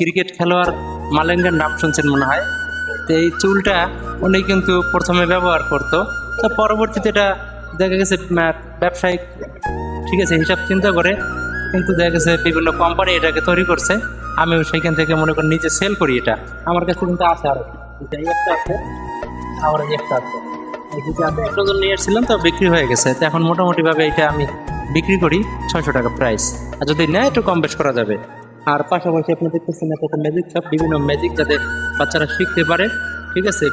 Cricket খেলোয়াড় মালেঙ্গার নাম শুনছেন মনে হয়। তো এই চুলটা উনি কিন্তু প্রথমে ব্যবহার করতো। তো পরবর্তীতে এটা দেখা গেছে ব্যবসায়িক, ঠিক আছে, হিসাব চিন্তা করে কিন্তু দেখা গেছে বিভিন্ন কোম্পানি এটাকে তৈরি করছে। আমিও সেখান থেকে মনে করি নিজে সেল করি এটা। আমার কাছে কিন্তু আছে আরও। এটা এই একটা আছে আমার একটা আছে। আমি নিয়ে এসেছিলাম তো বিক্রি হয়ে গেছে। তো এখন মোটামুটি ভাবে এটা আমি বিক্রি করি ছয়শো টাকা প্রাইস আর যদি নেয়, একটু কম বেশ করা যাবে। আর পাশাপাশি আপনি দেখতেছেন একটা ম্যাজিক শপ বিভিন্ন ম্যাজিক যাতে বাচ্চারা শিখতে পারে, ঠিক আছে?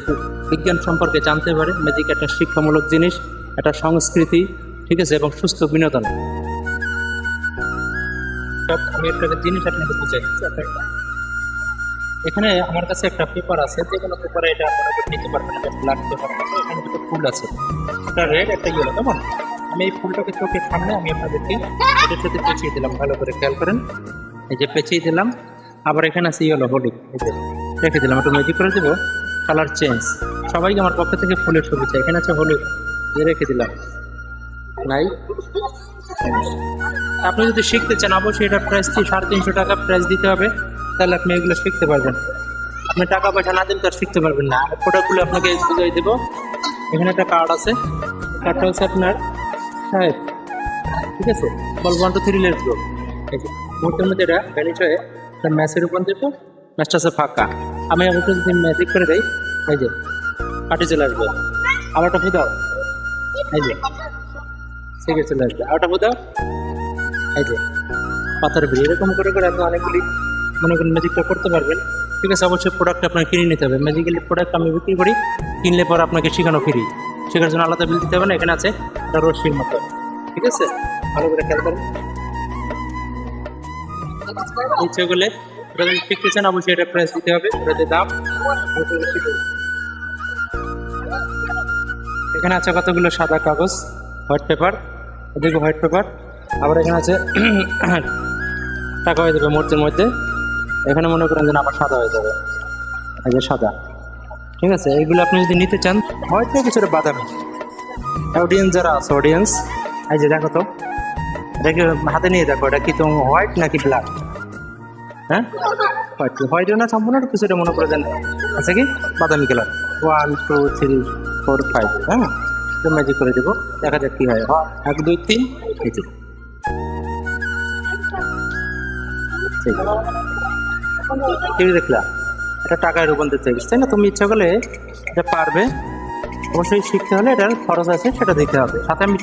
বিজ্ঞান সম্পর্কে জানতে পারে ম্যাজিক একটা শিক্ষামূলক জিনিস, একটা সংস্কৃতি, ঠিক আছে? এবং সুস্থ বিনোদন। আমি একটা জিনিস আপনাকে বুঝাই। এখানে আমার কাছে একটা পেপার আছে, যে কোনো পেপারে এটা আপনারা নিতে পারবেন ব্ল্যাক পেপার এখানে দুটো ফুল আছে। একটা রেড একটা ইয়েলো কেমন? আমি এই ফুলটাকে চোখের সামনে আমি আপনাদেরকে এটার সাথে পেঁচিয়ে দিলাম, ভালো করে খেয়াল করেন। এই যে পেঁচিয়ে দিলাম, আবার এখানে আছে ইয়েলো হলুদ। রেখে দিলাম, একটু ম্যাজিক করে দেবো। কালার চেঞ্জ সবাইকে আমার পক্ষ থেকে ফুলের ছবি চাই এখানে আছে হলুদ। দিয়ে রেখে দিলাম। নাই আপনি যদি শিখতে চান, অবশ্যই এটা প্রাইস সাড়ে তিনশো টাকা প্রাইস দিতে হবে। তাহলে আপনি এগুলো শিখতে পারবেন। আপনি টাকা পয়সা না দিন তো শিখতে পারবেন না। প্রোডাক্টগুলো আপনাকে বুঝিয়ে দেবো। এখানে একটা কার্ড আছে। কার্ডটা হচ্ছে আপনার সাহেব ঠিক আছে? বল ওয়ান টু থ্রি লেট মুহূর্তের মধ্যে এটা ভ্যানিশ হয়ে একটা ম্যাচে রূপান্তরিত ম্যাচটা আছে ফাঁকা। আমি আমাকে যদি ম্যাজিক করে দেই। এই যে পার্টি চলে আসবে। আবার একটা ফুদাও এই যে থেকে চলে আসবে। আর একটা ফুদাও এই যে, পাথর বেরিয়ে এরকম করে করে আপনি অনেকগুলি মনে করেন ম্যাজিকটা করতে পারবেন। ঠিক আছে, অবশ্যই প্রোডাক্ট আপনাকে কিনে নিতে হবে। ম্যাজিক্যালি প্রোডাক্ট আমি বিক্রি করি। কিনলে পর আপনাকে শেখানো ফ্রি শেখার জন্য আলাদা বিল দিতে হবে না। এখানে আছে রশ্মির মতো। ঠিক আছে? ভালো করে খেয়াল করেন। ইচ্ছে করলে ওটা যদি অবশ্যই এটা প্রাইস দিতে হবে, ওটাতে দাম। এখানে আছে কতগুলো সাদা কাগজ? হোয়াইট পেপার এদিকে হোয়াইট পেপার আবার এখানে আছে, টাকা হয়ে যাবে মূর্তির মধ্যে। এখানে মনে করেন যেন আবার সাদা হয়ে যাবে। এই যে সাদা। ঠিক আছে, এইগুলো আপনি যদি নিতে চান, হয়তো কিছুটা বাদামি। অডিয়েন্স যারা আছে অডিয়েন্স এই যে দেখো তো। এটাকে হাতে নিয়ে দেখো, এটা কি তো হোয়াইট নাকি ব্ল্যাক হ্যাঁ? হোয়াইট হোয়াইট না সম্পূর্ণ কিছুটা মনে করে দেন আছে কি? বাদামি colour one two three four five হ্যাঁ? তো ম্যাজিক করে দেবো। দেখা যাক কি হয়। এক, দুই, তিন, এই ঠিক কি দেখলা? এটা টাকায় রূপান্তরিত হয়ে গেছে, তাই না? তুমি ইচ্ছা করলে এটা পারবে। অবশ্যই শিখতে হলে এটার খরচ আছে, সেটা দিতে হবে। সাথে আমি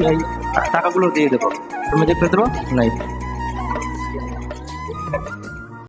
টাকাগুলো দিয়ে দেবো, তুমি দেখতে দেবো নাই।